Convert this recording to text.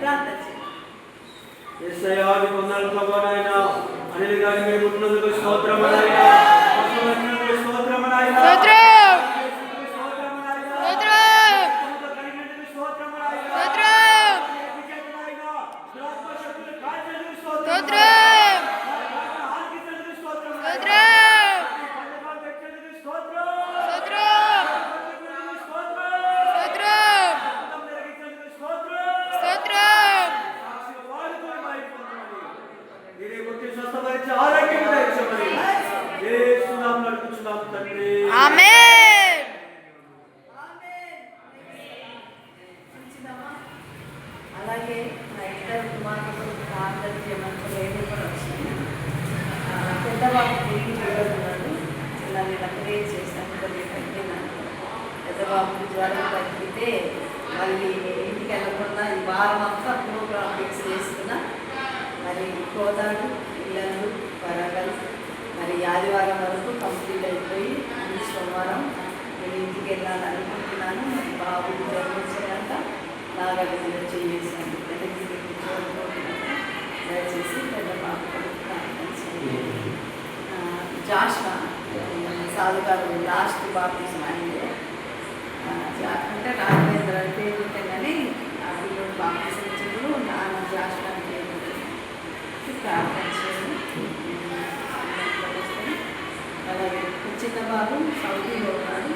ప్రార్థన. ఎస్ఐఆది కొందరు ప్రభావైనా అనిల్ గారి మీరు పుట్టినందుకు స్తోత్రములైనా అలాగే నా ఇద్దరు కుమార్తెలు అందరికీ మంచి లేని కూడా వచ్చింది పెద్దవాళ్ళు తిరిగి చూడకున్నాడు ఇలా నేను అక్కడే చేశాను కొన్ని తగ్గినాను పెద్దబాబుకి జ్వరం తగ్గితే మళ్ళీ ఇంటికి వెళ్ళకుండా ఈ వారం అంతా ప్రోగ్రామ్ ఫిక్స్ చేసుకున్నా మరి కోదాడు ఇల్లందు వరంగల్ మరి ఆదివారం వరకు కంప్లీట్ అయిపోయి సోమవారం నేను ఇంటికి వెళ్ళాలని అనుకుంటున్నాను మరి బాబు జ్వరం వచ్చాక నాగలిగిన చేసాను దయచేసి పెద్ద బాబు కొరకు ప్రార్థన సాధు గారు లాస్ట్ బాప్టిజం అయింది అంటే రాఘవేంద్ర అని పేరు ఉంటే కానీ ఆ పిల్లలు బాప్టిజం ఇచ్చారు నాన్న జాషువా అని పేరు ప్రార్థన చేయండి. అలాగే చిన్న బాబు సౌదీలో ఉన్నాడు